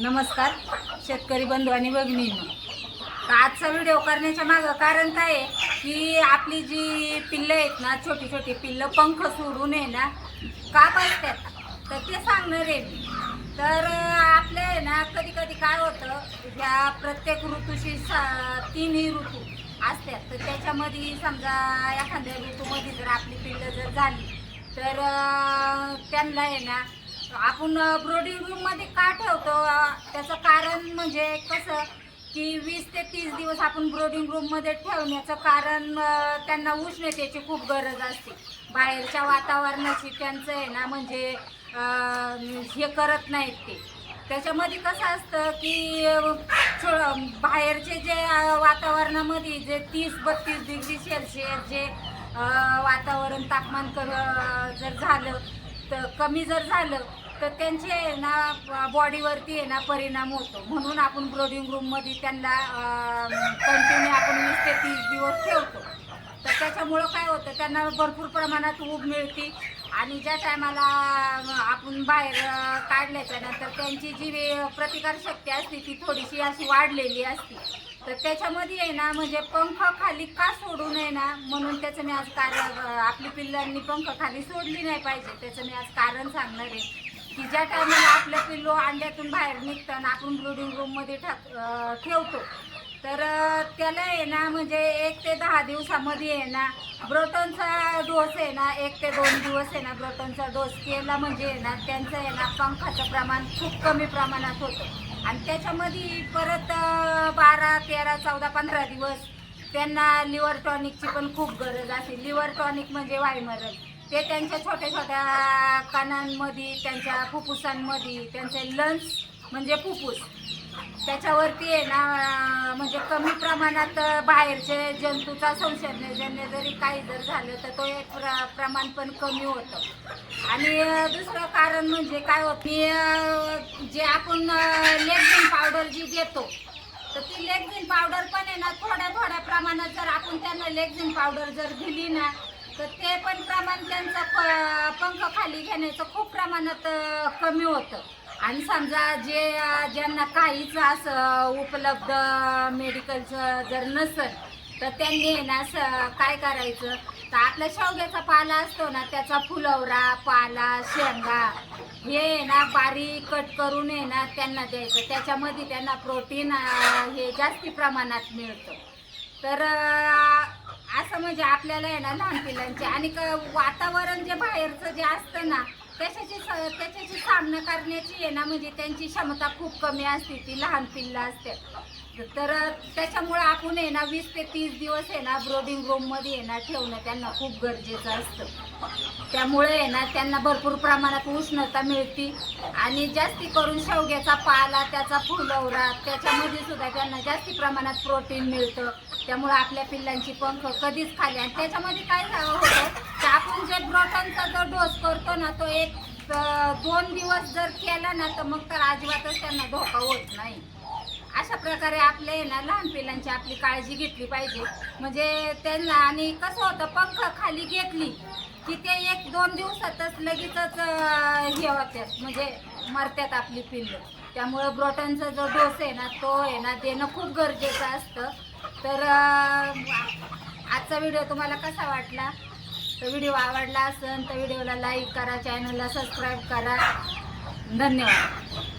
नमस्कार शेतकरी बंधू आणि भगिनींनो. तर आजचा व्हिडिओ करण्याच्या मागं कारण काय आहे की आपली जी पिल्लं आहेत ना छोटी छोटी पिल्लं पंख सोडून आहे ना का पाहिजेत तर ते सांगणार आहे मी. तर आपलं आपल्या आहे ना कधी कधी काय होतं ह्या प्रत्येक ऋतूशी सा- तिन्ही ऋतू असतात. तर त्याच्यामध्ये समजा एखाद्या ऋतूमध्ये जर आपली पिल्लं जर झाली तर त्यांना आहे ना आपण ब्रोडिंग रूममध्ये का ठेवतो? त्याचं कारण म्हणजे कसं की वीस ते तीस दिवस आपण ब्रोडिंग रूममध्ये ठेवण्याचं कारण त्यांना उष्णतेची खूप गरज असते. बाहेरच्या वातावरणाची त्यांचं आहे ना म्हणजे हे करत नाहीत ते. त्याच्यामध्ये कसं असतं की बाहेरचे जे वातावरणामध्ये जे तीस बत्तीस डिग्री सेल्सिअस जे वातावरण तापमान क जर झालं तर कमी जर झालं तर त्यांचे आहे ना बॉडीवरती आहे ना परिणाम होतो. म्हणून आपण ब्रोडिंग रूममध्ये त्यांना कंटिन्यू आपण वीस ते तीस दिवस ठेवतो. तर त्याच्यामुळं काय होतं त्यांना भरपूर प्रमाणात ऊब मिळते. आणि ज्या टायमाला आपण बाहेर काढल्याच्यानंतर काढल्याच्या नंतर त्यांची जी वे- प्रतिकारशक्ती असते ती थोडीशी अशी वाढलेली असते. तर त्याच्यामध्ये आहे ना म्हणजे पंख खाली का सोडू नये ना म्हणून त्याचं मी आज कारण आपली पिल्लांनी पंख खाली सोडली नाही पाहिजे त्याचं मी आज कारण सांगणार आहे. की ज्या टायमाला आपलं पिल्लो अंड्यातून बाहेर निघतं आणि आपण ब्रुडिंग रूममध्ये टाक ठेवतो. तर त्याला आहे ना म्हणजे एक ते दहा दिवसामध्ये आहे ना ब्रोटॉनचा डोस आहे ना एक ते दोन दिवस आहे ना ब्रोटनचा डोस केला म्हणजे आहे ना त्यांचं आहे ना पंखाचं प्रमाण खूप कमी प्रमाणात होतं. आणि त्याच्यामध्ये परत बारा तेरा चौदा पंधरा दिवस त्यांना लिव्हर टॉनिकची पण खूप गरज असते लिव्हर टॉनिक म्हणजे वायमरल ते त्यांच्या छोट्या छोट्या कानांमध्ये त्यांच्या फुफ्फुसांमध्ये त्यांचे लंग्स म्हणजे फुफ्फुस. त्याच्यावरती आहे ना म्हणजे कमी प्रमाणात बाहेरचे जंतूचा संसर्गजन्य जरी काही जर झालं तर तो एक प्र प्रमाण पण कमी होतं. आणि दुसरं कारण म्हणजे काय होतं की जे आपण लेगझिन पावडर जी देतो तर ती लेगझिन पावडर पण आहे ना थोड्या थोड्या प्रमाणात जर आपण त्यांना लेगझिन पावडर जर दिली ना तर ते पण प्रमाण त्यांचं प- पंख खाली घेण्याचं खूप प्रमाणात कमी होतं. आणि समजा जे ज्यांना काहीच असं उपलब्ध मेडिकलचं जर नसेल तर त्यांनी आहे ना स- काय करायचं? तर आपला शेवग्याचा पाला असतो ना त्याचा फुलवरा पाला शेंगा हे ना बारीक कट करून आहे ना त्यांना द्यायचं. त्याच्यामध्ये त्यांना प्रोटीन हे जास्ती प्रमाणात मिळतं. तर असं म्हणजे आपल्याला आहे ना लहान पिल्लांचे आणि क- वातावरण जे बाहेरचं जे असतं ना त्याच्याशी स- त्याच्याशी सामना करण्याची आहे ना म्हणजे त्यांची क्षमता खूप कमी असते ती लहान पिल्लं असते. तर त्याच्यामुळे आपण आहे ना वीस ते तीस दिवस आहे ना ब्रोडिंग रूममध्ये आहे ना ठेवणं त्यांना खूप गरजेचं असतं. त्यामुळे आहे ना त्यांना भरपूर प्रमाणात उष्णता मिळते. आणि जास्ती करून शेवग्याचा पाला त्याचा फुलवरा त्याच्यामध्ये सुद्धा त्यांना जास्ती प्रमाणात प्रोटीन मिळतं. त्यामुळे आपल्या पिल्लांची पंख कधीच खाली आणि त्याच्यामध्ये काय होतं की आपण जे ब्रोटनचा जो डोस करतो ना तो एक दोन दिवस जर केला ना तर मग तर अजिबातच त्यांना धोका होत नाही. अशा प्रकारे आपले आहे ना लहान पिलांची आपली काळजी घेतली पाहिजे. म्हणजे त्यांना आणि कसं होतं पंख खाली घेतली की ते एक दोन दिवसातच लगेचच हे होतात म्हणजे मरतात आपली पिल्लं. त्यामुळं ब्रोटनचा जो डोस आहे ना तो आहे ना देणं खूप गरजेचं असतं. तर आजचा व्हिडिओ तुम्हाला कसा वाटला? तर व्हिडिओ आवडला असेल तर व्हिडिओला लाईक करा चॅनलला सबस्क्राईब करा. धन्यवाद.